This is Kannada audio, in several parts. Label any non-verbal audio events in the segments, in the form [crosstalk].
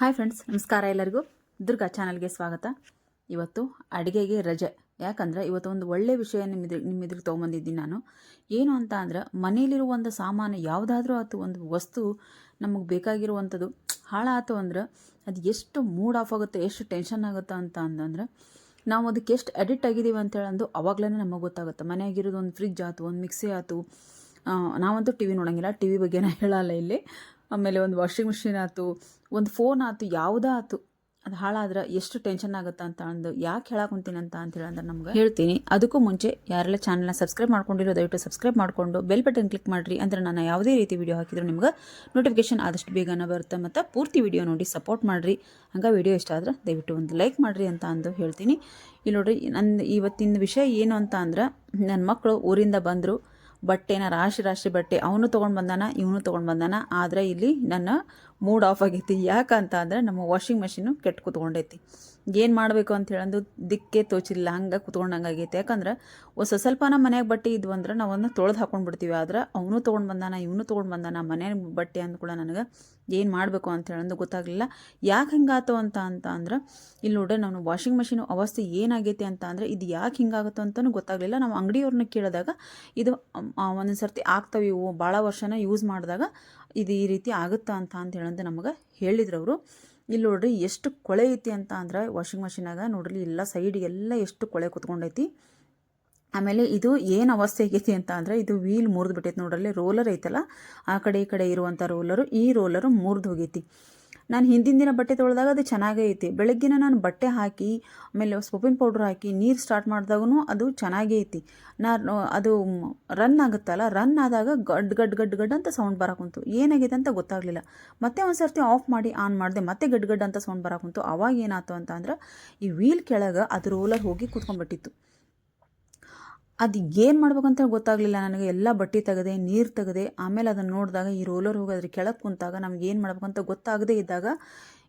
ಹಾಯ್ ಫ್ರೆಂಡ್ಸ್, ನಮಸ್ಕಾರ ಎಲ್ಲರಿಗೂ. ದುರ್ಗಾ ಚಾನಲ್ಗೆ ಸ್ವಾಗತ. ಇವತ್ತು ಅಡುಗೆಗೆ ರಜೆ. ಯಾಕಂದರೆ ಇವತ್ತು ಒಂದು ಒಳ್ಳೆಯ ವಿಷಯ ನಿಮ್ಮ ಎದುರು ನಿಮ್ಮ ಎದುರಿಗೆ ತೊಗೊಂಬಂದಿದ್ದೀನಿ ನಾನು. ಏನು ಅಂತ ಅಂದರೆ ಮನೇಲಿರುವ ಒಂದು ಸಾಮಾನು ಯಾವುದಾದ್ರೂ ಆಯ್ತು ಒಂದು ವಸ್ತು ನಮಗೆ ಬೇಕಾಗಿರುವಂಥದ್ದು ಹಾಳಾಯ್ತು ಅಂದ್ರೆ, ಅದು ಎಷ್ಟು ಮೂಡ್ ಆಫ್ ಆಗುತ್ತೆ, ಎಷ್ಟು ಟೆನ್ಷನ್ ಆಗುತ್ತೆ ಅಂತ ಅಂತಂದ್ರೆ, ನಾವು ಅದಕ್ಕೆ ಎಷ್ಟು ಅಡಿಕ್ಟ್ ಆಗಿದ್ದೀವಿ ಅಂದು ಅವಾಗಲೇ ನಮಗೆ ಗೊತ್ತಾಗುತ್ತೆ. ಮನೆಯಾಗಿರೋದು ಒಂದು ಫ್ರಿಜ್ ಆಯ್ತು ಒಂದು ಮಿಕ್ಸಿ ಆಯ್ತು ನಾವಂತೂ ಟಿ ವಿ ನೋಡೋಂಗಿಲ್ಲ. ಟಿ ವಿ ಬಗ್ಗೆ ನಾನು [laughs] ಹೇಳಲ್ಲ ಇಲ್ಲಿ. ಆಮೇಲೆ ಒಂದು ವಾಷಿಂಗ್ ಮಿಷಿನ್ ಆಯ್ತು, ಒಂದು ಫೋನ್ ಆಯ್ತು, ಯಾವುದೇ ಆಯ್ತು. ಅದು ಹಾಳಾದ್ರೆ ಎಷ್ಟು ಟೆನ್ಷನ್ ಆಗುತ್ತೆ ಅಂತ ಅಂದು ಯಾಕೆ ಹೇಳಕೊಂತೀನಿ ಅಂತ ಅಂತ ಹೇಳಂದ್ರೆ ನಮ್ಗೆ ಹೇಳ್ತೀನಿ. ಅದಕ್ಕೂ ಮುಂಚೆ ಯಾರೆಲ್ಲ ಚಾನಲ್ನ ಸಬ್ಸ್ಕ್ರೈಬ್ ಮಾಡ್ಕೊಂಡಿರೋ ದಯವಿಟ್ಟು ಸಬ್ಸ್ಕ್ರೈಬ್ ಮಾಡಿಕೊಂಡು ಬೆಲ್ ಬಟನ್ ಕ್ಲಿಕ್ ಮಾಡಿರಿ ಅಂದ್ರೆ ನಾನು ಯಾವುದೇ ರೀತಿ ವಿಡಿಯೋ ಹಾಕಿದ್ರು ನಿಮ್ಗೆ ನೋಟಿಫಿಕೇಶನ್ ಆದಷ್ಟು ಬೇಗನೆ ಬರುತ್ತೆ ಮತ್ತು ಪೂರ್ತಿ ವಿಡಿಯೋ ನೋಡಿ ಸಪೋರ್ಟ್ ಮಾಡಿರಿ. ಹಂಗೆ ವಿಡಿಯೋ ಇಷ್ಟ ಆದ್ರೆ ದಯವಿಟ್ಟು ಒಂದು ಲೈಕ್ ಮಾಡಿರಿ ಅಂತ ಅಂದು ಹೇಳ್ತೀನಿ. ಇಲ್ಲಿ ನೋಡಿರಿ ನನ್ನ ಇವತ್ತಿನ ವಿಷಯ ಏನು ಅಂತ ಅಂದ್ರೆ, ನನ್ನ ಮಕ್ಕಳು ಊರಿಂದ ಬಂದರು. ಬಟ್ಟೆನ ರಾಶಿ ರಾಶಿ ಬಟ್ಟೆ ಅವನು ತೊಗೊಂಡು ಬಂದಾನ, ಇವನು ತೊಗೊಂಡು ಬಂದಾನ. ಆದರೆ ಇಲ್ಲಿ ನನ್ನ ಮೂಡ್ ಆಫ್ ಆಗೈತಿ. ಯಾಕಂತ ಅಂದರೆ ನಮ್ಮ ವಾಷಿಂಗ್ ಮಷೀನು ಕೆಟ್ಟು ಕುತ್ಕೊಂಡೈತಿ ಏನು ಮಾಡಬೇಕು ಅಂತ ಹೇಳಂದು ದಿಕ್ಕೇ ತೋಚಿಲ್ಲ ಹಂಗೆ ಕುತ್ಕೊಂಡಂಗೆ ಆಗೈತೆ ಯಾಕಂದ್ರೆ ಒಂದು ಸ್ವಲ್ಪ ನಮ್ಮ ಮನ್ಯಾಗ ಬಟ್ಟೆ ಇದ್ವು ಅಂದ್ರೆ ನಾವನ್ನ ತೊಳೆದು ಹಾಕೊಂಡು ಬಿಡ್ತೀವಿ. ಆದ್ರೆ ಅವನು ತೊಗೊಂಡು ಬಂದಾನ, ಇವನು ತೊಗೊಂಡು ಬಂದಾನ ಮನೆ ಬಟ್ಟೆ ಅಂದ ಕೂಡ ನನಗೆ ಏನು ಮಾಡಬೇಕು ಅಂತ ಹೇಳಂದು ಗೊತ್ತಾಗಲಿಲ್ಲ. ಯಾಕೆ ಹಿಂಗಾತು ಅಂತ ಅಂತ ಅಂದ್ರೆ ಇಲ್ಲಿ ನೋಡ್ರೆ ನಾನು ವಾಷಿಂಗ್ ಮೆಷಿನ್ ಅವಸ್ಥೆ ಏನಾಗೈತೆ ಅಂತ ಅಂದರೆ, ಇದು ಯಾಕೆ ಹಿಂಗಾಗುತ್ತೋ ಅಂತಲೂ ಗೊತ್ತಾಗಲಿಲ್ಲ. ನಾವು ಅಂಗಡಿಯವ್ರನ್ನ ಕೇಳಿದಾಗ ಇದು ಒಂದೊಂದು ಸರ್ತಿ ಆಗ್ತವೆ ಇವು. ಭಾಳ ವರ್ಷನ ಯೂಸ್ ಮಾಡಿದಾಗ ಇದು ಈ ರೀತಿ ಆಗುತ್ತಾ ಅಂತ ಅಂತ ಹೇಳಂದು ನಮಗೆ ಹೇಳಿದ್ರು ಅವರು. ಇಲ್ಲಿ ನೋಡ್ರಿ ಎಷ್ಟು ಕೊಳೆ ಐತಿ ಅಂತ ಅಂದ್ರೆ ವಾಷಿಂಗ್ ಮಷೀನಾಗ ನೋಡ್ರಿ ಎಲ್ಲ ಸೈಡ್ ಎಲ್ಲ ಎಷ್ಟು ಕೊಳೆ ಕುತ್ಕೊಂಡೈತಿ. ಆಮೇಲೆ ಇದು ಏನು ಅವಸ್ಥೆ ಆಗೈತಿ ಅಂತ ಅಂದರೆ ಇದು ವೀಲ್ ಮುರಿದು ಬಿಟ್ಟೈತಿ ನೋಡ್ರಲ್ಲಿ ರೋಲರ್ ಐತಲ್ಲ, ಆ ಕಡೆ ಈ ಕಡೆ ಇರುವಂಥ ರೋಲರು ಈ ರೋಲರು ಮುರಿದು ಹೋಗೈತಿ. ನಾನು ಹಿಂದಿನ ದಿನ ಬಟ್ಟೆ ತೊಳೆದಾಗ ಅದು ಚೆನ್ನಾಗೇ ಐತಿ. ಬೆಳಗ್ಗಿನ ನಾನು ಬಟ್ಟೆ ಹಾಕಿ, ಆಮೇಲೆ ಸೋಪಿನ ಪೌಡ್ರ್ ಹಾಕಿ, ನೀರು ಸ್ಟಾರ್ಟ್ ಮಾಡಿದಾಗೂ ಅದು ಚೆನ್ನಾಗೇ ಐತಿ. ನಾನು ಅದು ರನ್ ಆಗುತ್ತಲ್ಲ ರನ್ ಆದಾಗ ಗಡ್ ಗಡ್ ಗಡ್ ಗಡ್ ಅಂತ ಸೌಂಡ್ ಬರಾಕುಂತು. ಏನಾಗಿದೆ ಅಂತ ಗೊತ್ತಾಗಲಿಲ್ಲ. ಮತ್ತೆ ಒಂದು ಸರ್ತಿ ಆಫ್ ಮಾಡಿ ಆನ್ ಮಾಡಿದೆ ಮತ್ತೆ ಗಡ್ ಗಡ್ ಅಂತ ಸೌಂಡ್ ಬರಾಕುಂತು. ಅವಾಗ ಏನಾಯ್ತು ಅಂತ ಅಂದ್ರೆ, ಈ ವೀಲ್ ಕೆಳಗೆ ಅದು ರೋಲರ್ ಹೋಗಿ ಕೂತ್ಕೊಂಡ್ಬಿಟ್ಟಿತ್ತು. ಅದು ಏನು ಮಾಡ್ಬೇಕಂತ ಗೊತ್ತಾಗಲಿಲ್ಲ ನನಗೆ. ಎಲ್ಲ ಬಟ್ಟೆ ತೆಗೆದೆ, ನೀರು ತೆಗೆದೆ, ಆಮೇಲೆ ಅದನ್ನು ನೋಡಿದಾಗ ಈ ರೋಲರ್ ಹೋಗಿ ಅದ್ರ ಕೆಳಗೆ ಕುಂತಾಗ ನಮ್ಗೆ ಏನು ಮಾಡ್ಬೇಕಂತ ಗೊತ್ತಾಗದೇ ಇದ್ದಾಗ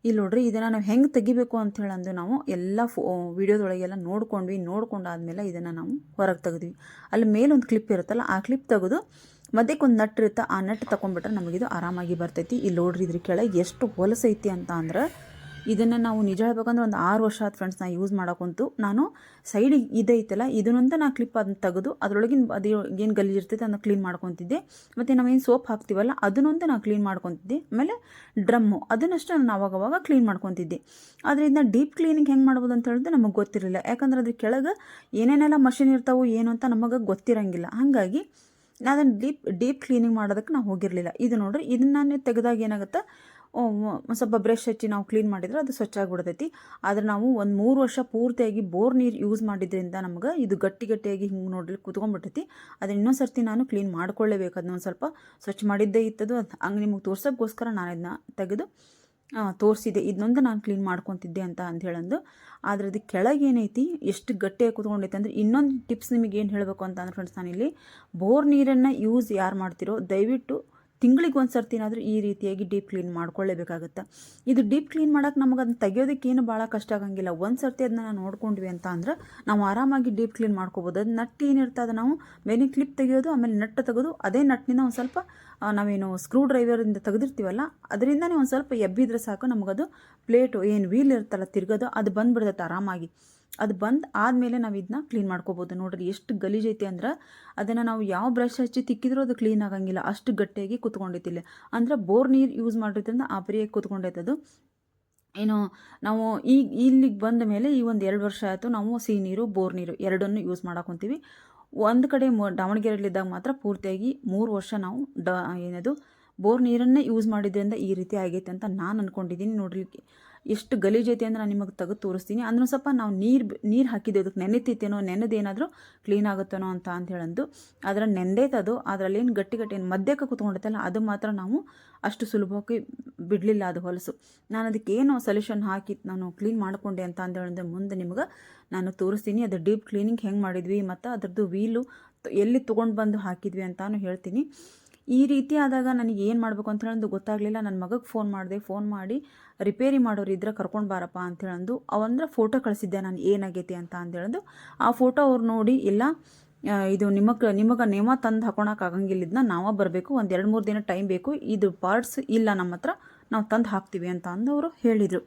ಇಲ್ಲಿ ನೋಡ್ರಿ ಇದನ್ನು ನಾವು ಹೆಂಗೆ ತೆಗಿಬೇಕು ಅಂಥೇಳಿ ಅಂದು ನಾವು. ಎಲ್ಲ ಫೋ ವೀಡಿಯೋದೊಳಗೆಲ್ಲ ನೋಡ್ಕೊಂಡ್ವಿ. ನೋಡ್ಕೊಂಡಾದ್ಮೇಲೆ ಇದನ್ನು ನಾವು ಹೊರಗೆ ತೆಗೆದ್ವಿ. ಅಲ್ಲಿ ಮೇಲೊಂದು ಕ್ಲಿಪ್ ಇರುತ್ತಲ್ಲ, ಆ ಕ್ಲಿಪ್ ತೆಗೆದು ಮಧ್ಯಕ್ಕೆ ಒಂದು ನಟ್ ಇರುತ್ತೆ, ಆ ನಟ್ ತಗೊಂಡ್ಬಿಟ್ರೆ ನಮಗಿದು ಆರಾಮಾಗಿ ಬರ್ತೈತಿ. ಇಲ್ಲಿ ನೋಡ್ರಿ ಇದ್ರ ಕೆಳಗೆ ಎಷ್ಟು ಹೊಲಸೈತಿ ಅಂತ ಅಂದ್ರೆ ಇದನ್ನು ನಾವು ನಿಜ ಹೇಳ್ಬೇಕಂದ್ರೆ ಒಂದು ಆರು ವರ್ಷ ಆದ ಫ್ರೆಂಡ್ಸ್ ನಾನು ಯೂಸ್ ಮಾಡೋಕ್ಕಂತೂ ನಾನು ಸೈಡಿಗೆ ಇದೈತಲ್ಲ ಇದನ್ನಂತ ನಾನು ಕ್ಲಿಪ್ ಅದನ್ನ ತೆಗೆದು ಅದರೊಳಗಿನ ಅದು ಏನು ಗಲೀಜು ಇರ್ತೈತೆ ಅದನ್ನ ಕ್ಲೀನ್ ಮಾಡ್ಕೊತಿದ್ದೆ. ಮತ್ತು ನಾವೇನು ಸೋಪ್ ಹಾಕ್ತೀವಲ್ಲ ಅದನ್ನಂತ ನಾನು ಕ್ಲೀನ್ ಮಾಡ್ಕೊತಿದ್ದೆ. ಆಮೇಲೆ ಡ್ರಮ್ಮು ಅದನ್ನಷ್ಟು ನಾನು ಅವಾಗವಾಗ ಕ್ಲೀನ್ ಮಾಡ್ಕೊತಿದ್ದೆ. ಆದರೆ ಇದನ್ನ ಡೀಪ್ ಕ್ಲೀನಿಂಗ್ ಹೆಂಗೆ ಮಾಡ್ಬೋದು ಅಂತ ಹೇಳಿದ್ರೆ ನಮಗೆ ಗೊತ್ತಿರಲಿಲ್ಲ. ಯಾಕಂದ್ರೆ ಅದ್ರ ಕೆಳಗೆ ಏನೇನೆಲ್ಲ ಮಷಿನ್ ಇರ್ತಾವೋ ಏನು ಅಂತ ನಮಗೆ ಗೊತ್ತಿರಂಗಿಲ್ಲ. ಹಾಗಾಗಿ ನಾನು ಡೀಪ್ ಡೀಪ್ ಕ್ಲೀನಿಂಗ್ ಮಾಡೋದಕ್ಕೆ ನಾವು ಹೋಗಿರಲಿಲ್ಲ. ಇದು ನೋಡ್ರಿ, ಇದನ್ನ ನಾನು ತೆಗೆದಾಗ ಏನಾಗುತ್ತೆ ಸ್ವಲ್ಪ ಬ್ರಷ್ ಹಚ್ಚಿ ನಾವು ಕ್ಲೀನ್ ಮಾಡಿದ್ರೆ ಅದು ಸ್ವಚ್ಛ ಆಗಿಬಿಡ್ತೈತಿ ಆದರೆ ನಾವು ಒಂದು ಮೂರು ವರ್ಷ ಪೂರ್ತಿಯಾಗಿ ಬೋರ್ ನೀರು ಯೂಸ್ ಮಾಡಿದ್ರಿಂದ ನಮ್ಗೆ ಇದು ಗಟ್ಟಿ ಗಟ್ಟಿಯಾಗಿ ಹಿಂಗೆ ನೋಡ್ಲಿಕ್ಕೆ ಕುತ್ಕೊಂಡ್ಬಿಟ್ಟೈತಿ ಅದನ್ನ ಇನ್ನೊಂದು ಸರ್ತಿ ನಾನು ಕ್ಲೀನ್ ಮಾಡ್ಕೊಳ್ಳೇಬೇಕು. ಅದನ್ನ ಒಂದು ಸ್ವಲ್ಪ ಸ್ವಚ್ಛ ಮಾಡಿದ್ದೇ ಇತ್ತದು. ಅದು ಹಂಗೆ ನಿಮಗೆ ತೋರ್ಸೋಕ್ಕೋಸ್ಕರ ನಾನು ಇದನ್ನ ತೆಗೆದು ತೋರಿಸಿದೆ. ಇದನ್ನೊಂದು ನಾನು ಕ್ಲೀನ್ ಮಾಡ್ಕೊತಿದ್ದೆ ಅಂತ ಅಂತ ಹೇಳಂದು. ಆದರೆ ಅದು ಕೆಳಗೆ ಏನೈತಿ, ಎಷ್ಟು ಗಟ್ಟಿಯಾಗಿ ಕುತ್ಕೊಂಡೈತೆ ಅಂದರೆ ಇನ್ನೊಂದು ಟಿಪ್ಸ್ ನಿಮಗೆ ಏನು ಹೇಳಬೇಕು ಅಂತ ಅಂದ್ರೆ ಫ್ರೆಂಡ್ಸ್ ನಾನಿಲ್ಲಿ. ಬೋರ್ ನೀರನ್ನು ಯೂಸ್ ಯಾರು ಮಾಡ್ತಿರೋ, ದಯವಿಟ್ಟು ತಿಂಗಳಿಗೆ ಒಂದು ಸರ್ತಿನಾದರೂ ಈ ರೀತಿಯಾಗಿ ಡೀಪ್ ಕ್ಲೀನ್ ಮಾಡ್ಕೊಳ್ಳೇಬೇಕಾಗತ್ತೆ. ಇದು ಡೀಪ್ ಕ್ಲೀನ್ ಮಾಡೋಕೆ ನಮಗೆ ಅದನ್ನ ತೆಗೆಯೋದಕ್ಕೇನು ಭಾಳ ಕಷ್ಟ ಆಗಂಗಿಲ್ಲ. ಒಂದು ಸರ್ತಿ ಅದನ್ನ ನೋಡ್ಕೊಂಡ್ವಿ ಅಂತ ಅಂದ್ರೆ ನಾವು ಆರಾಮಾಗಿ ಡೀಪ್ ಕ್ಲೀನ್ ಮಾಡ್ಕೋಬೋದು. ಅದು ನಟ್ಟು ಏನಿರ್ತದೆ ನಾವು ಮೇನಿ ಕ್ಲಿಪ್ ತೆಗೆಯೋದು, ಆಮೇಲೆ ನಟ್ಟು ತೆಗೆದು ಅದೇ ನಟ್ಟಿನಿಂದ ಒಂದು ಸ್ವಲ್ಪ ನಾವೇನು ಸ್ಕ್ರೂ ಡ್ರೈವರಿಂದ ತೆಗೆದಿರ್ತೀವಲ್ಲ, ಅದರಿಂದನೇ ಒಂದು ಸ್ವಲ್ಪ ಎಬ್ಬಿದ್ರೆ ಸಾಕು ನಮಗದು ಪ್ಲೇಟು ಏನು ವೀಲ್ ಇರ್ತಲ್ಲ ತಿರ್ಗೋದು, ಅದು ಬಂದುಬಿಡ್ತೈತೆ ಆರಾಮಾಗಿ. ಅದು ಬಂದು ಆದಮೇಲೆ ನಾವು ಇದನ್ನ ಕ್ಲೀನ್ ಮಾಡ್ಕೋಬೋದು. ನೋಡ್ರಿ ಎಷ್ಟು ಗಲೀಜೈತಿ ಅಂದ್ರೆ ಅದನ್ನು ನಾವು ಯಾವ ಬ್ರಷ್ ಹಚ್ಚಿ ತಿಕ್ಕಿದ್ರೂ ಅದು ಕ್ಲೀನ್ ಆಗಂಗಿಲ್ಲ. ಅಷ್ಟು ಗಟ್ಟಿಯಾಗಿ ಕುತ್ಕೊಂಡೈತಿಲ್ಲ ಅಂದ್ರೆ ಬೋರ್ ನೀರು ಯೂಸ್ ಮಾಡಿರೋದ್ರಿಂದ ಆ ಬರಿಯಾಗಿ ಕುತ್ಕೊಂಡೈತೆ ಅದು. ಏನು, ನಾವು ಈಗ ಇಲ್ಲಿಗೆ ಬಂದ ಮೇಲೆ ಈ ಒಂದು ಎರಡು ವರ್ಷ ಆಯಿತು ನಾವು ಸಿಹಿ ನೀರು, ಬೋರ್ ನೀರು ಎರಡನ್ನು ಯೂಸ್ ಮಾಡಾಕೊಂತೀವಿ ಒಂದು ಕಡೆ ಮ, ದಾವಣಗೆರೆಯಲ್ಲಿದ್ದಾಗ ಮಾತ್ರ ಪೂರ್ತಿಯಾಗಿ ಮೂರು ವರ್ಷ ನಾವು ಡ ಏನದು ಬೋರ್ ನೀರನ್ನೇ ಯೂಸ್ ಮಾಡಿದ್ರಿಂದ ಈ ರೀತಿ ಆಗೈತೆ ಅಂತ ನಾನು ಅಂದ್ಕೊಂಡಿದ್ದೀನಿ ನೋಡ್ರಿ ಎಷ್ಟು ಗಲೀಜೈತೆ ಅಂದ್ರೆ ನಾನು ನಿಮಗೆ ತೆಗೆದು ತೋರಿಸ್ತೀನಿ. ಅಂದ್ರೂ ಸ್ವಲ್ಪ ನಾವು ನೀರು ನೀರು ಹಾಕಿದ್ದೆ ಅದಕ್ಕೆ ನೆನೆತೈತೇನೋ ನೆನೆದೇನಾದರೂ ಕ್ಲೀನ್ ಆಗುತ್ತೇನೋ ಅಂತ ಅಂತ ಹೇಳಂದು. ಅದರ ಅದು. ಅದರಲ್ಲಿ ಏನು ಗಟ್ಟಿ ಗಟ್ಟಿ ಏನು ಮಧ್ಯಕ್ಕೆ ಕುತ್ಕೊಂಡೈತಲ್ಲ ಅದು ಮಾತ್ರ ನಾವು ಅಷ್ಟು ಸುಲಭವಾಗಿ ಬಿಡಲಿಲ್ಲ ಅದು ಹೊಲಸು. ನಾನು ಅದಕ್ಕೆ ಏನು ಸೊಲ್ಯೂಷನ್ ಹಾಕಿ ನಾನು ಕ್ಲೀನ್ ಮಾಡಿಕೊಂಡೆ ಅಂತ ಅಂದೇಳಿದ್ರೆ ಮುಂದೆ ನಿಮ್ಗೆ ನಾನು ತೋರಿಸ್ತೀನಿ. ಅದು ಡೀಪ್ ಕ್ಲೀನಿಂಗ್ ಹೆಂಗೆ ಮಾಡಿದ್ವಿ ಮತ್ತು ಅದರದ್ದು ವೀಲು ಎಲ್ಲಿ ತೊಗೊಂಡು ಬಂದು ಹಾಕಿದ್ವಿ ಅಂತಾನು ಹೇಳ್ತೀನಿ. ಈ ರೀತಿ ಆದಾಗ ನನಗೆ ಏನು ಮಾಡಬೇಕು ಅಂತ ಹೇಳಂದು ಗೊತ್ತಾಗಲಿಲ್ಲ. ನನ್ನ ಮಗಗೆ ಫೋನ್ ಮಾಡಿದೆ ಫೋನ್ ಮಾಡಿ, ರಿಪೇರಿ ಮಾಡೋರು ಇದ್ರೆ ಕರ್ಕೊಂಡು ಬಾರಪ್ಪ ಅಂತ ಹೇಳಂದು, ಅವಂದ್ರೆ ಫೋಟೋ ಕಳಿಸಿದ್ದೆ ನಾನು, ಏನಾಗೈತಿ ಅಂತ ಅಂದೇಳಂದು ಆ ಫೋಟೋ ಅವ್ರು ನೋಡಿ, ಇಲ್ಲ ಇದು ನಿಮಗೆ ನಿಮಗೆ ನೇಮ ತಂದು ಹಾಕೊಳಕ್ಕೆ ಆಗಂಗಿಲ್ಲ ಇದನ್ನ ನಾವೇ ಬರಬೇಕು, ಒಂದು ಎರಡು ಮೂರು ದಿನ ಟೈಮ್ ಬೇಕು, ಇದು ಪಾರ್ಟ್ಸ್ ಇಲ್ಲ ನಮ್ಮ ಹತ್ರ, ನಾವು ತಂದು ಹಾಕ್ತೀವಿ ಅಂತ ಅಂದವರು ಹೇಳಿದರು.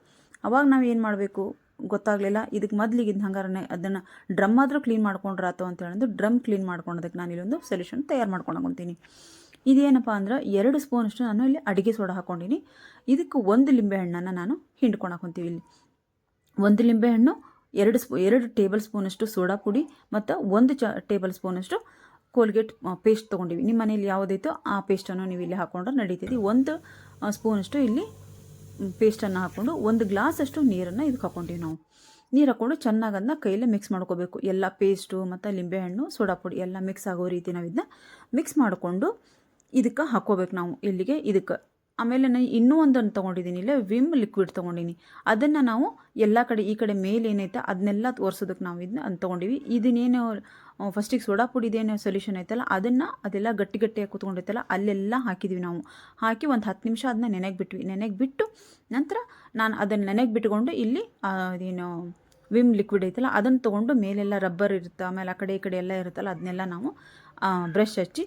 ಅವಾಗ ನಾವು ಏನು ಮಾಡಬೇಕು ಗೊತ್ತಾಗಲಿಲ್ಲ. ಇದಕ್ಕೆ ಮೊದಲಿಗೆ ಇದ್ದ ಹಂಗಾರನೆ, ಅದನ್ನು ಡ್ರಮ್ ಆದರೂ ಕ್ಲೀನ್ ಮಾಡ್ಕೊಂಡ್ರಾತು ಅಂತ ಹೇಳಿದ್ರು ಡ್ರಮ್ ಕ್ಲೀನ್ ಮಾಡ್ಕೊಳೋದಕ್ಕೆ ನಾನು ಇಲ್ಲೊಂದು ಸೊಲ್ಯೂಷನ್ ತಯಾರು ಮಾಡ್ಕೊಂಡು ಇದೇನಪ್ಪ ಅಂದ್ರೆ ಎರಡು ಸ್ಪೂನಷ್ಟು ನಾನು ಇಲ್ಲಿ ಅಡುಗೆ ಸೋಡಾ ಹಾಕ್ಕೊಂಡಿನಿ ಇದಕ್ಕೆ ಒಂದು ಲಿಂಬೆಹಣ್ಣನ್ನು ನಾನು ಹಿಂಡ್ಕೊಂಡು ಇಲ್ಲಿ. ಒಂದು ಲಿಂಬೆಹಣ್ಣು ಎರಡು ಸ್ಪೂ, ಎರಡು ಟೇಬಲ್ ಸ್ಪೂನಷ್ಟು ಸೋಡಾ ಪುಡಿ ಮತ್ತು ಒಂದು ಚ, ಟೇಬಲ್ ಸ್ಪೂನಷ್ಟು ಕೋಲ್ಗೇಟ್ ಪೇಸ್ಟ್ ತೊಗೊಂಡಿವಿ. ನಿಮ್ಮ ಮನೇಲಿ ಯಾವುದೈತೋ ಆ ಪೇಸ್ಟನ್ನು ನೀವು ಇಲ್ಲಿ ಹಾಕ್ಕೊಂಡ್ರೆ ನಡೀತೈತಿ. ಒಂದು ಸ್ಪೂನಷ್ಟು ಇಲ್ಲಿ ಪೇಸ್ಟನ್ನು ಹಾಕ್ಕೊಂಡು ಒಂದು ಗ್ಲಾಸಷ್ಟು ನೀರನ್ನು ಇದಕ್ಕೆ ಹಾಕ್ಕೊಂಡಿವಿ ನಾವು. ನೀರು ಹಾಕ್ಕೊಂಡು ಚೆನ್ನಾಗಿ ಅದನ್ನ ಕೈಯಲ್ಲೇ ಮಿಕ್ಸ್ ಮಾಡ್ಕೋಬೇಕು. ಎಲ್ಲ ಪೇಸ್ಟು ಮತ್ತು ಲಿಂಬೆಹಣ್ಣು ಸೋಡಾ ಪುಡಿ ಎಲ್ಲ ಮಿಕ್ಸ್ ಆಗೋ ರೀತಿ ನಾವು ಇದನ್ನ ಮಿಕ್ಸ್ ಮಾಡಿಕೊಂಡು ಇದಕ್ಕೆ ಹಾಕೋಬೇಕು ನಾವು ಇಲ್ಲಿಗೆ ಇದಕ್ಕೆ. ಆಮೇಲೆ ನಾನು ಇನ್ನೂ ಒಂದನ್ನು ತೊಗೊಂಡಿದ್ದೀನಿ ಇಲ್ಲ ವಿಮ್ ಲಿಕ್ವಿಡ್ ತೊಗೊಂಡಿನಿ. ಅದನ್ನು ನಾವು ಎಲ್ಲ ಕಡೆ ಈ ಕಡೆ ಮೇಲೆ ಏನೈತೆ ಅದನ್ನೆಲ್ಲ ತೋರಿಸೋದಕ್ಕೆ ನಾವು ಇದನ್ನ ಅಂತ ತೊಗೊಂಡಿವಿ. ಇದನ್ನೇನು ಫಸ್ಟಿಗೆ ಸೋಡಾ ಪುಡಿದೇನು ಸೊಲ್ಯೂಷನ್ ಐತಲ್ಲ ಅದನ್ನು ಅದೆಲ್ಲ ಗಟ್ಟಿ ಗಟ್ಟಿಯಾಗಿ ಕೂತ್ಕೊಂಡಿರ್ತಲ್ಲ ಅಲ್ಲೆಲ್ಲ ಹಾಕಿದ್ವಿ ನಾವು. ಹಾಕಿ ಒಂದು ಹತ್ತು ನಿಮಿಷ ಅದನ್ನ ನೆನೆಗೆ ಬಿಟ್ವಿ. ನೆನೆಗೆ ಬಿಟ್ಟು ನಂತರ ನಾನು ಅದನ್ನು ನೆನೆಗೆ ಬಿಟ್ಕೊಂಡು ಇಲ್ಲಿ ಅದೇನು ವಿಮ್ ಲಿಕ್ವಿಡ್ ಐತಲ್ಲ ಅದನ್ನು ತೊಗೊಂಡು ಮೇಲೆಲ್ಲ ರಬ್ಬರ್ ಇರುತ್ತೆ, ಆಮೇಲೆ ಆ ಕಡೆ ಈ ಕಡೆ ಎಲ್ಲ ಇರುತ್ತಲ್ಲ ಅದನ್ನೆಲ್ಲ ನಾವು ಬ್ರಷ್ ಹಚ್ಚಿ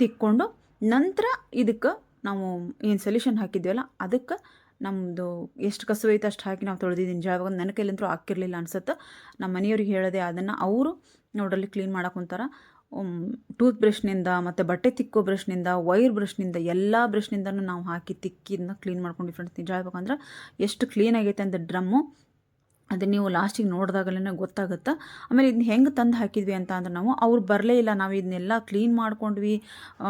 ತಿಕ್ಕೊಂಡು ನಂತರ ಇದಕ್ಕೆ ನಾವು ಏನು ಸೊಲ್ಯೂಷನ್ ಹಾಕಿದ್ವಲ್ಲ, ಅದಕ್ಕೆ ನಮ್ಮದು ಎಷ್ಟು ಕಸು ಐತೆ ಅಷ್ಟು ಹಾಕಿ ನಾವು ತೊಳೆದಿದ್ದೀನಿ. ಜಾಗ ನನ್ನ ಕೈಲಂತೂ ಹಾಕಿರಲಿಲ್ಲ ಅನ್ಸುತ್ತೆ. ನಮ್ಮ ಮನೆಯವ್ರಿಗೆ ಹೇಳದೆ ಅದನ್ನು ಅವರು ನೋಡಲ್ಲಿ ಕ್ಲೀನ್ ಮಾಡಕ್ಕೆ ಟೂತ್ ಬ್ರಷ್ನಿಂದ ಮತ್ತು ಬಟ್ಟೆ ತಿಕ್ಕೋ ಬ್ರಷ್ನಿಂದ ವೈರ್ ಬ್ರಷ್ನಿಂದ ಎಲ್ಲ ಬ್ರಷ್ನಿಂದನೂ ನಾವು ಹಾಕಿ ತಿಕ್ಕಿ ಇದನ್ನ ಕ್ಲೀನ್ ಮಾಡ್ಕೊಂಡು ಫ್ರೆಂಡ್ಸ್ ನಿಜ ಹೇಳ್ಬೇಕಂದ್ರೆ ಎಷ್ಟು ಕ್ಲೀನ್ ಆಗೈತೆ ಅಂತ ಡ್ರಮ್ಮು ಅದನ್ನು ನೀವು ಲಾಸ್ಟಿಗೆ ನೋಡಿದಾಗಲೇ ಗೊತ್ತಾಗುತ್ತೆ? ಆಮೇಲೆ ಇದನ್ನ ಹೆಂಗೆ ತಂದು ಹಾಕಿದ್ವಿ ಅಂತ ಅಂದ್ರೆ ನಾವು, ಅವ್ರು ಬರಲೇ ಇಲ್ಲ, ನಾವು ಇದನ್ನೆಲ್ಲ ಕ್ಲೀನ್ ಮಾಡ್ಕೊಂಡ್ವಿ.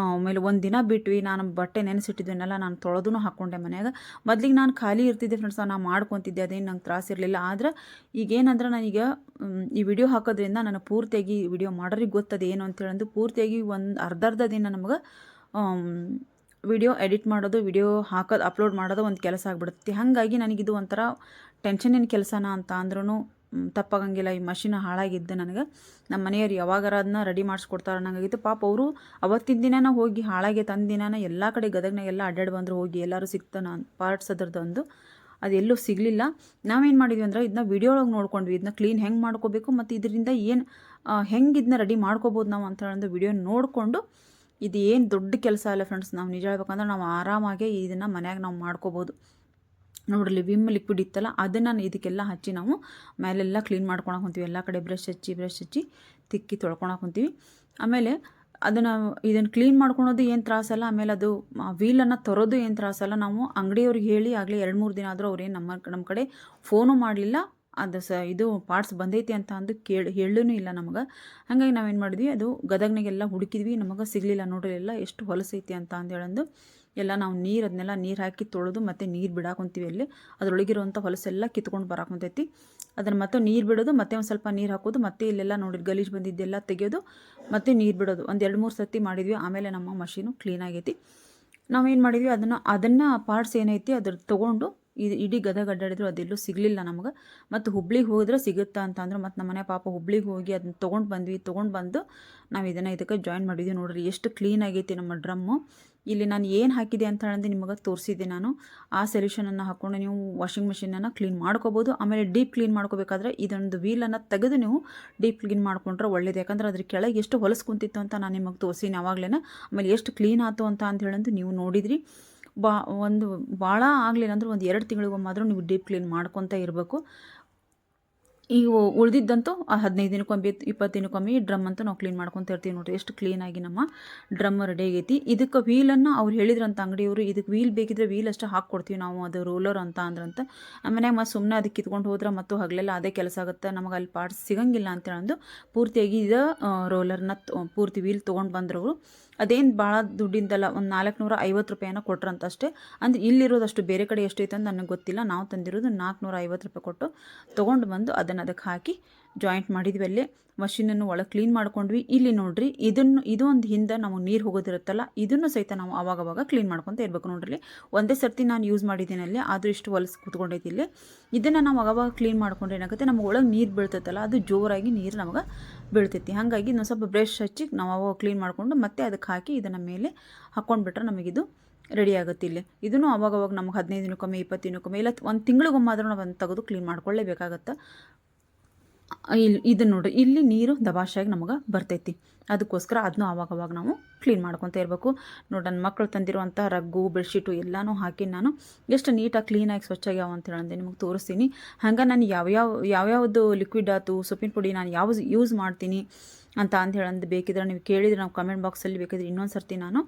ಆಮೇಲೆ ಒಂದು ದಿನ ಬಿಟ್ವಿ, ನಾನು ಬಟ್ಟೆ ನೆನೆಸಿಟ್ಟಿದ್ವನ್ನೆಲ್ಲ ನಾನು ತೊಳೆದೂ ಹಾಕ್ಕೊಂಡೆ ಮನ್ಯಾಗ. ಮೊದಲಿಗೆ ನಾನು ಖಾಲಿ ಇರ್ತಿದ್ದೆ ಫ್ರೆಂಡ್ಸ್ ನಾನು ಮಾಡ್ಕೊತಿದ್ದೆ, ಅದೇನು ನಂಗೆ ತ್ರಾಸ ಇರಲಿಲ್ಲ. ಆದ್ರೆ ಈಗೇನಂದ್ರೆ ನಾನೀಗ ಈ ವಿಡಿಯೋ ಹಾಕೋದ್ರಿಂದ ನಾನು ಪೂರ್ತಿಯಾಗಿ ವಿಡಿಯೋ ಮಾಡೋರಿಗೆ ಗೊತ್ತದ ಏನು ಅಂತೇಳಂದು ಪೂರ್ತಿಯಾಗಿ ಒಂದು ಅರ್ಧ ಅರ್ಧ ದಿನ ನಮಗೆ ವಿಡಿಯೋ ಎಡಿಟ್ ಮಾಡೋದು ವಿಡಿಯೋ ಹಾಕೋದು ಅಪ್ಲೋಡ್ ಮಾಡೋದು ಒಂದು ಕೆಲಸ ಆಗಿಬಿಡುತ್ತೆ. ಹಾಗಾಗಿ ನನಗಿದು ಒಂಥರ ಟೆನ್ಷನಿನ ಕೆಲಸನ ಅಂತ ಅಂದ್ರೂ ತಪ್ಪಾಗಂಗಿಲ್ಲ. ಈ ಮಷಿನ್ ಹಾಳಾಗಿದ್ದು ನನಗೆ. ನಮ್ಮ ಮನೆಯವ್ರು ಯಾವಾಗಾರ ಅದನ್ನ ರೆಡಿ ಮಾಡಿಸ್ಕೊಡ್ತಾರೆ ನಂಗಾಗಿತ್ತು ಪಾಪ ಅವರು ಅವತ್ತಿನ ದಿನನ ಹೋಗಿ ಹಾಳಾಗಿ ದಿನನ ಎಲ್ಲ ಕಡೆ ಗದಗ್ನಾಗ ಎಲ್ಲ ಅಡ್ಡಾಡಿ ಬಂದರು, ಹೋಗಿ ಎಲ್ಲರೂ ನಾನು ಪಾರ್ಟ್ಸ್ ಅದರದ್ದೊಂದು ಅದೆಲ್ಲೂ ಸಿಗಲಿಲ್ಲ. ನಾವೇನು ಮಾಡಿದ್ವಿ ಅಂದ್ರೆ ಇದನ್ನ ವಿಡಿಯೋ ಒಳಗೆ ನೋಡ್ಕೊಂಡ್ವಿ. ಇದನ್ನ ಕ್ಲೀನ್ ಹೆಂಗೆ ಮಾಡ್ಕೋಬೇಕು ಮತ್ತು ಇದರಿಂದ ಏನು ಹೆಂಗೆ ಇದನ್ನ ರೆಡಿ ಮಾಡ್ಕೋಬೋದು ನಾವು ಅಂತ ಹೇಳೋದು ವಿಡಿಯೋ ನೋಡಿಕೊಂಡು, ಇದು ಏನು ದೊಡ್ಡ ಕೆಲಸ ಅಲ್ಲ ಫ್ರೆಂಡ್ಸ್ ನಾವು ನಿಜ ಹೇಳ್ಬೇಕಂದ್ರೆ ನಾವು ಆರಾಮಾಗಿ ಇದನ್ನು ಮನ್ಯಾಗ ನಾವು ಮಾಡ್ಕೋಬೋದು. ನೋಡ್ರಿ ವಿಮ್ ಲಿಕ್ವಿಡ್ ಇತ್ತಲ್ಲ, ಅದನ್ನು ಇದಕ್ಕೆಲ್ಲ ಹಚ್ಚಿ ನಾವು ಮೇಲೆಲ್ಲ ಕ್ಲೀನ್ ಮಾಡ್ಕೊಳಕ್ಕೆ ಹೊಂತೀವಿ. ಎಲ್ಲ ಕಡೆ ಬ್ರಷ್ ಹಚ್ಚಿ ಬ್ರಷ್ ಹಚ್ಚಿ ತಿಕ್ಕಿ ತೊಳ್ಕೊಳಕ್ಕೆ ಹೊಂತೀವಿ. ಆಮೇಲೆ ಅದನ್ನು ಇದನ್ನು ಕ್ಲೀನ್ ಮಾಡ್ಕೊಳೋದು ಏನು ತ್ರಾಸಲ್ಲ ಆಮೇಲೆ ಅದು ವೀಲನ್ನು ತರೋದು ಏನು ತ್ರಾಸಲ್ಲ ನಾವು ಅಂಗಡಿಯವ್ರಿಗೆ ಹೇಳಿ ಆಗಲಿ ಎರಡು ಮೂರು ದಿನ ಆದರೂ ಅವ್ರೇನು ನಮ್ಮ ನಮ್ಮ ಕಡೆ ಫೋನು ಮಾಡಲಿಲ್ಲ, ಅದು ಸ ಇದು ಪಾರ್ಟ್ಸ್ ಬಂದೈತಿ ಅಂತ ಅಂದು ಕೇಳಿ ಹೇಳೂ ಇಲ್ಲ ನಮಗೆ. ಹಾಗಾಗಿ ನಾವೇನು ಮಾಡಿದ್ವಿ, ಅದು ಗದಗ್ನಾಗೆಲ್ಲ ಹುಡುಕಿದ್ವಿ. ನಮಗೆ ಸಿಗಲಿಲ್ಲ ನೋಡಿರಲಿಲ್ಲ ಎಷ್ಟು ಹೊಲಸೈತಿ ಅಂತ ಅಂದೇಳಂದು ಎಲ್ಲ ನಾವು ನೀರು ಅದನ್ನೆಲ್ಲ ನೀರು ಹಾಕಿ ತೊಳೆದು ಮತ್ತು ನೀರು ಬಿಡಾಕೊಂತೀವಿ ಅಲ್ಲಿ. ಅದರೊಳಗಿರುವಂಥ ಹೊಲಸೆಲ್ಲ ಕಿತ್ಕೊಂಡು ಬರಾಕೊಂತೈತಿ. ಅದನ್ನು ಮತ್ತೆ ನೀರು ಬಿಡೋದು, ಮತ್ತೆ ಒಂದು ಸ್ವಲ್ಪ ನೀರು ಹಾಕೋದು, ಮತ್ತೆ ಇಲ್ಲೆಲ್ಲ ನೋಡಿ ಗಲೀಜು ಬಂದಿದ್ದೆಲ್ಲ ತೆಗೆಯೋದು, ಮತ್ತೆ ನೀರು ಬಿಡೋದು. ಒಂದು ಎರಡು ಮೂರು ಸರ್ತಿ ಮಾಡಿದ್ವಿ, ಆಮೇಲೆ ನಮ್ಮ ಮಷೀನು ಕ್ಲೀನ್ ಆಗೈತಿ. ನಾವೇನು ಮಾಡಿದ್ವಿ, ಅದನ್ನು ಅದನ್ನು ಪಾರ್ಟ್ಸ್ ಏನೈತಿ ಅದ್ರ ತೊಗೊಂಡು ಇದು ಇಡೀ ಗದಗ ಅಡ್ಡಾಡಿದ್ರು ಅದೆಲ್ಲೂ ಸಿಗಲಿಲ್ಲ ನಮಗೆ. ಮತ್ತು ಹುಬ್ಳಿಗೆ ಹೋದ್ರೆ ಸಿಗುತ್ತಾ ಅಂತ ಅಂದ್ರೆ, ಮತ್ತು ನಮ್ಮನೆ ಪಾಪ ಹುಬ್ಳಿಗೆ ಹೋಗಿ ಅದನ್ನ ತೊಗೊಂಡು ಬಂದ್ವಿ, ತೊಗೊಂಡು ಬಂದು ನಾವು ಇದನ್ನು ಇದಕ್ಕೆ ಜಾಯಿನ್ ಮಾಡಿದ್ವಿ ನೋಡ್ರಿ. ಎಷ್ಟು ಕ್ಲೀನ್ ಆಗೈತಿ ನಮ್ಮ ಡ್ರಮ್ಮು. ಇಲ್ಲಿ ನಾನು ಏನು ಹಾಕಿದೆ ಅಂತ ಹೇಳಂದು ನಿಮಗೆ ತೋರಿಸಿದ್ದೆ ನಾನು. ಆ ಸೊಲ್ಯೂಷನನ್ನು ಹಾಕ್ಕೊಂಡು ನೀವು ವಾಷಿಂಗ್ ಮಿಷಿನನ್ನು ಕ್ಲೀನ್ ಮಾಡ್ಕೋಬೋದು. ಆಮೇಲೆ ಡೀಪ್ ಕ್ಲೀನ್ ಮಾಡ್ಕೋಬೇಕಾದ್ರೆ ಇದೊಂದು ವೀಲನ್ನು ತೆಗೆದು ನೀವು ಡೀಪ್ ಕ್ಲೀನ್ ಮಾಡ್ಕೊಂಡ್ರೆ ಒಳ್ಳೇದು. ಯಾಕಂದ್ರೆ ಅದ್ರ ಕೆಳಗೆ ಎಷ್ಟು ಹೊಲಸು ಕುಂತಿತ್ತು ಅಂತ ನಾನು ನಿಮಗೆ ತೋರಿಸಿನಿ ಆವಾಗಲೇ ಆಮೇಲೆ ಎಷ್ಟು ಕ್ಲೀನ್ ಆಯಿತು ಅಂತ ಅಂತ ಹೇಳಂದು ನೀವು ನೋಡಿದ್ರಿ. ಬಾ, ಒಂದು ಭಾಳ ಆಗಲಿಲ್ಲ ಅಂದ್ರೆ ಒಂದು ಎರಡು ತಿಂಗಳಿಗೊಮ್ಮಾದರೂ ನೀವು ಡೀಪ್ ಕ್ಲೀನ್ ಮಾಡ್ಕೊತ ಇರಬೇಕು. ಈಗ ಉಳಿದಿದ್ದಂತೂ ಹದಿನೈದು ದಿನಕ್ಕೊಮ್ಮೆ ಇಪ್ಪತ್ತು ದಿನಕ್ಕೊಮ್ಮೆ ಡ್ರಮ್ ಅಂತೂ ನಾವು ಕ್ಲೀನ್ ಮಾಡ್ಕೊತ ಇರ್ತೀವಿ ನೋಡಿರಿ. ಎಷ್ಟು ಕ್ಲೀನಾಗಿ ನಮ್ಮ ಡ್ರಮ್ ರೆಡಿ ಆಗೈತಿ. ಇದಕ್ಕೆ ವೀಲನ್ನು ಅವ್ರು ಹೇಳಿದ್ರಂತ ಅಂಗಡಿಯವರು ಇದಕ್ಕೆ ವೀಲ್ ಬೇಕಿದ್ರೆ ವೀಲ್ ಅಷ್ಟೇ ಹಾಕ್ಕೊಡ್ತೀವಿ ನಾವು, ಅದು ರೋಲರ್ ಅಂತ ಅಂದ್ರಂತ. ಆಮೇಲೆ ಮತ್ತು ಸುಮ್ಮನೆ ಅದಕ್ಕೆ ಕಿತ್ಕೊಂಡು ಹೋದ್ರೆ ಮತ್ತು ಹಗಲೆಲ್ಲ ಅದೇ ಕೆಲಸ ಆಗುತ್ತೆ. ನಮಗೆ ಅಲ್ಲಿ ಪಾರ್ಟ್ಸ್ ಸಿಗಂಗಿಲ್ಲ ಅಂತ ಹೇಳಂದು ಪೂರ್ತಿಯಾಗಿ ಇದು ರೋಲರ್ನ ಪೂರ್ತಿ ವೀಲ್ ತೊಗೊಂಡು ಬಂದ್ರವರು ಅದೇನು ಭಾಳ ದುಡ್ಡಿಂದಲ್ಲ, ಒಂದು ನಾಲ್ಕುನೂರ ಐವತ್ತು ರೂಪಾಯಿನ ಕೊಟ್ರಂತ ಅಷ್ಟೇ ಅಂದ್ರೆ ಇಲ್ಲಿರೋದಷ್ಟು ಬೇರೆ ಕಡೆ ಎಷ್ಟು ಐತೆ ಅಂತ ನನಗೆ ಗೊತ್ತಿಲ್ಲ. ನಾವು ತಂದಿರೋದು ನಾಲ್ಕುನೂರ ಐವತ್ತು ರೂಪಾಯಿ ಕೊಟ್ಟು ತೊಗೊಂಡು ಬಂದು ಅದನ್ನು ಅದಕ್ಕೆ ಹಾಕಿ ಜಾಯಿಂಟ್ ಮಾಡಿದ್ವಿ ಅಲ್ಲಿ. ಮಷಿನನ್ನು ಒಳಗೆ ಕ್ಲೀನ್ ಮಾಡ್ಕೊಂಡ್ವಿ. ಇಲ್ಲಿ ನೋಡ್ರಿ, ಇದನ್ನು ಇದು ಒಂದು ಹಿಂದೆ ನಾವು ನೀರು ಹೋಗೋದಿರುತ್ತಲ್ಲ, ಇದನ್ನು ಸಹಿತ ನಾವು ಅವಾಗವಾಗ ಕ್ಲೀನ್ ಮಾಡ್ಕೊತ ಇರಬೇಕು ನೋಡ್ರಿ ಒಂದೇ ಸರ್ತಿ ನಾನು ಯೂಸ್ ಮಾಡಿದ್ದೀನಿ ಅಲ್ಲಿ ಆದರೂ ಇಷ್ಟು ಹೊಲಸು ಕೂತ್ಕೊಂಡೈತಿ ಇದನ್ನು ನಾವು ಅವಾಗ ಕ್ಲೀನ್ ಮಾಡ್ಕೊಂಡು ಏನಾಗುತ್ತೆ, ನಮಗೆ ಒಳಗೆ ನೀರು ಬೀಳ್ತೈತಲ್ಲ, ಅದು ಜೋರಾಗಿ ನೀರು ನಮಗೆ ಬೀಳ್ತೈತಿ. ಹಾಗಾಗಿ ನಾವು ಸ್ವಲ್ಪ ಬ್ರಷ್ ಹಚ್ಚಿ ನಾವು ಅವಾಗ ಕ್ಲೀನ್ ಮಾಡಿಕೊಂಡು ಮತ್ತೆ ಅದಕ್ಕೆ ಹಾಕಿ ಇದನ್ನು ಮೇಲೆ ಹಾಕ್ಕೊಂಡ್ಬಿಟ್ರೆ ನಮಗಿದು ರೆಡಿ ಆಗುತ್ತೆ ಇಲ್ಲಿ. ಇದನ್ನು ಅವಾಗವಾಗ ನಮ್ಗೆ ಹದಿನೈದು ದಿನಕ್ಕೊಮ್ಮೆ, ಇಪ್ಪತ್ತು ದಿನಕ್ಕೊಮ್ಮೆ, ಇಲ್ಲ ಒಂದು ತಿಂಗಳಿಗೊಮ್ಮಾದ್ರೂ ನಾವು ಒಂದು ತೆಗೆದು ಕ್ಲೀನ್ ಮಾಡ್ಕೊಳ್ಳೇಬೇಕಾಗತ್ತೆ. ಇಲ್ಲಿ ಇದನ್ನು ನೋಡ್ರಿ ಇಲ್ಲಿ ನೀರು ದಬಾಶಾಗಿ ನಮಗೆ ಬರ್ತೈತಿ. ಅದಕ್ಕೋಸ್ಕರ ಅದನ್ನು ಆವಾಗ ನಾವು ಕ್ಲೀನ್ ಮಾಡ್ಕೊತ ಇರಬೇಕು. ನೋಡಿ ನನ್ನ ಮಕ್ಕಳು ತಂದಿರುವಂಥ ರಗ್ಗು, ಬೆಡ್ಶೀಟು ಎಲ್ಲನೂ ಹಾಕಿ ನಾನು ಎಷ್ಟು ನೀಟಾಗಿ ಕ್ಲೀನಾಗಿ ಸ್ವಚ್ಛಾಗ್ಯಾವ ಅಂತ ಅಂತೇಳಿ ನಿಮಗೆ ತೋರಿಸ್ತೀನಿ. ಹಂಗೆ ನಾನು ಯಾವ್ಯಾವ ಯಾವ್ಯಾವುದು ಲಿಕ್ವಿಡ್ ಆಯ್ತು ಸೊಪ್ಪಿನ ಪುಡಿ ನಾನು ಯಾವ ಯೂಸ್ ಮಾಡ್ತೀನಿ ಅಂತ ಅಂತ ಹೇಳಂದು ಬೇಕಿದ್ರೆ ನೀವು ಕೇಳಿದರೆ ನಾವು ಕಮೆಂಟ್ ಬಾಕ್ಸಲ್ಲಿ ಬೇಕಿದ್ರೆ ಇನ್ನೊಂದು ಸರ್ತಿ ನಾನು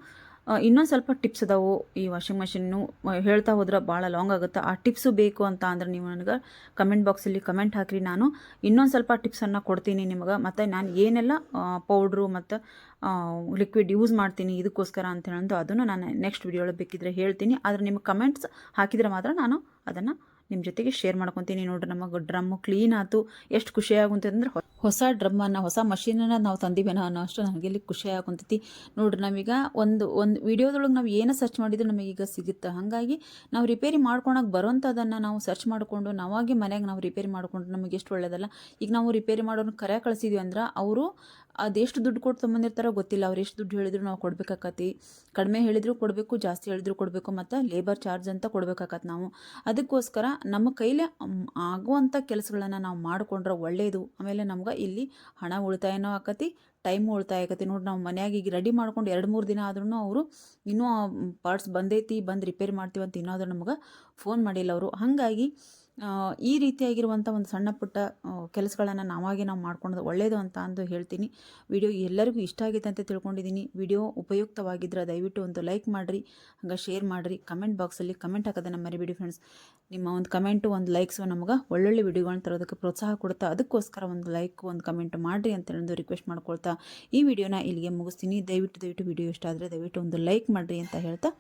ಇನ್ನೊಂದು ಸ್ವಲ್ಪ ಟಿಪ್ಸ್ ಅದಾವು. ಈ ವಾಷಿಂಗ್ ಮಷಿನ್ನು ಹೇಳ್ತಾ ಹೋದ್ರೆ ಭಾಳ ಲಾಂಗ್ ಆಗುತ್ತೆ? ಆ ಟಿಪ್ಸು ಬೇಕು ಅಂತ ಅಂದ್ರೆ ನೀವು ನನಗೆ ಕಮೆಂಟ್ ಬಾಕ್ಸಲ್ಲಿ ಕಮೆಂಟ್ ಹಾಕಿರಿ. ನಾನು ಇನ್ನೊಂದು ಸ್ವಲ್ಪ ಟಿಪ್ಸನ್ನು ಕೊಡ್ತೀನಿ ನಿಮಗೆ. ಮತ್ತು ನಾನು ಏನೆಲ್ಲ ಪೌಡ್ರು ಮತ್ತು ಲಿಕ್ವಿಡ್ ಯೂಸ್ ಮಾಡ್ತೀನಿ ಇದಕ್ಕೋಸ್ಕರ ಅಂತ ಹೇಳೋದು, ಅದನ್ನು ನಾನು ನೆಕ್ಸ್ಟ್ ವಿಡಿಯೋ ಬೇಕಿದ್ರೆ ಹೇಳ್ತೀನಿ. ಆದರೆ ನಿಮ್ಮ ಕಮೆಂಟ್ಸ್ ಹಾಕಿದರೆ ಮಾತ್ರ ನಾನು ಅದನ್ನು ನಿಮ್ಮ ಜೊತೆಗೆ ಶೇರ್ ಮಾಡ್ಕೊತೀನಿ ನೋಡ್ರಿ ನಮಗೆ ಡ್ರಮ್ಮು ಕ್ಲೀನ್ ಆಯ್ತು ಎಷ್ಟು ಖುಷಿ ಆಗುಂತಂದ್ರೆ ಹೊಸ ಡ್ರಮ್ಮನ್ನು ಹೊಸ ಮಷೀನನ್ನು ನಾವು ತಂದಿವೇನೋ ಅನ್ನೋ ಅಷ್ಟು ನನಗೆ ಇಲ್ಲಿ ಖುಷಿ ಆಗುಂತೈತಿ. ನೋಡ್ರಿ ನಾವೀಗ ಒಂದು ಒಂದು ವಿಡಿಯೋದೊಳಗೆ ನಾವು ಏನು ಸರ್ಚ್ ಮಾಡಿದ್ರು ನಮಗೀಗ ಸಿಗುತ್ತೆ. ಹಾಗಾಗಿ ನಾವು ರಿಪೇರಿ ಮಾಡ್ಕೊಳಕ್ಕೆ ಬರೋಂಥದ್ದನ್ನು ನಾವು ಸರ್ಚ್ ಮಾಡಿಕೊಂಡು ನಾವಾಗಿ ಮನೆಯಾಗ ನಾವು ರಿಪೇರಿ ಮಾಡಿಕೊಂಡು ನಮಗೆ ಎಷ್ಟು ಒಳ್ಳೆಯದಲ್ಲ ಈಗ ನಾವು ರಿಪೇರಿ ಮಾಡೋರು ಕರೆ ಕಳಿಸಿದ್ವಿ ಅಂದ್ರೆ ಅವರು ಅದೆಷ್ಟು ದುಡ್ಡು ಕೊಟ್ಟು ತೊಗೊಂಬಂದಿರ್ತಾರೋ ಗೊತ್ತಿಲ್ಲ. ಅವ್ರು ಎಷ್ಟು ದುಡ್ಡು ಹೇಳಿದ್ರು ನಾವು ಕೊಡಬೇಕಾಕತಿ. ಕಡಿಮೆ ಹೇಳಿದ್ರು ಕೊಡಬೇಕು, ಜಾಸ್ತಿ ಹೇಳಿದ್ರು ಕೊಡಬೇಕು, ಮತ್ತು ಲೇಬರ್ ಚಾರ್ಜ್ ಅಂತ ಕೊಡಬೇಕಾಗತ್ತೆ ನಾವು. ಅದಕ್ಕೋಸ್ಕರ ನಮ್ಮ ಕೈಲೇ ಆಗುವಂಥ ಕೆಲಸಗಳನ್ನು ನಾವು ಮಾಡಿಕೊಂಡ್ರೆ ಒಳ್ಳೆಯದು ಆಮೇಲೆ ನಮ್ಗೆ ಇಲ್ಲಿ ಹಣ ಉಳಿತಾಯನೂ ಆಕತಿ ಟೈಮ್ ಉಳಿತಾಯ ಆಗತ್ತೆ ನೋಡಿ ನಾವು ಮನೆಯಾಗಿ ಈಗ ರೆಡಿ ಮಾಡ್ಕೊಂಡು ಎರಡು ಮೂರು ದಿನ ಆದ್ರೂ ಅವರು ಇನ್ನೂ ಪಾರ್ಟ್ಸ್ ಬಂದೈತಿ, ಬಂದು ರಿಪೇರಿ ಮಾಡ್ತೀವಿ ಅಂತ ಇನ್ನೂ ನಮ್ಗೆ ಫೋನ್ ಮಾಡಿಲ್ಲ ಅವರು. ಹಾಗಾಗಿ ಈ ರೀತಿಯಾಗಿರುವಂಥ ಒಂದು ಸಣ್ಣ ಪುಟ್ಟ ಕೆಲಸಗಳನ್ನು ನಾವಾಗೆ ನಾವು ಮಾಡ್ಕೊಳೋದು ಒಳ್ಳೆಯದು ಅಂತ ಅಂದು ಹೇಳ್ತೀನಿ. ವಿಡಿಯೋ ಎಲ್ಲರಿಗೂ ಇಷ್ಟ ಆಗಿದೆ ಅಂತ ತಿಳ್ಕೊಂಡಿದ್ದೀನಿ ವಿಡಿಯೋ ಉಪಯುಕ್ತವಾಗಿದ್ದರೆ ದಯವಿಟ್ಟು ಒಂದು ಲೈಕ್ ಮಾಡಿರಿ, ಹಂಗೆ ಶೇರ್ ಮಾಡಿರಿ. ಕಮೆಂಟ್ ಬಾಕ್ಸಲ್ಲಿ ಕಮೆಂಟ್ ಹಾಕೋದನ್ನು ಮರಿಬೇಡಿ ಫ್ರೆಂಡ್ಸ್ ನಿಮ್ಮ ಒಂದು ಕಮೆಂಟು, ಒಂದು ಲೈಕ್ಸು ನಮಗೆ ಒಳ್ಳೊಳ್ಳೆ ವಿಡಿಯೋಗಳನ್ನ ತರೋದಕ್ಕೆ ಪ್ರೋತ್ಸಾಹ ಕೊಡ್ತಾ ಅದಕ್ಕೋಸ್ಕರ ಒಂದು ಲೈಕ್ ಒಂದು ಕಮೆಂಟ್ ಮಾಡಿರಿ ಅಂತ ಒಂದು ರಿಕ್ವೆಸ್ಟ್ ಮಾಡ್ಕೊಳ್ತಾ, ಈ ವಿಡಿಯೋನ ಇಲ್ಲಿಗೆ ಮುಗಿಸ್ತೀನಿ. ದಯವಿಟ್ಟು ದಯವಿಟ್ಟು ವಿಡಿಯೋ ಇಷ್ಟ ಆದರೆ ದಯವಿಟ್ಟು ಒಂದು ಲೈಕ್ ಮಾಡಿರಿ ಅಂತ ಹೇಳ್ತಾ,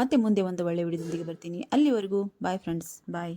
ಮತ್ತೆ ಮುಂದೆ ಒಂದು ಒಳ್ಳೆ ವಿಡಿಯೋದೊಂದಿಗೆ ಬರ್ತೀನಿ. ಅಲ್ಲಿವರೆಗೂ ಬಾಯ್ ಫ್ರೆಂಡ್ಸ್ ಬಾಯ್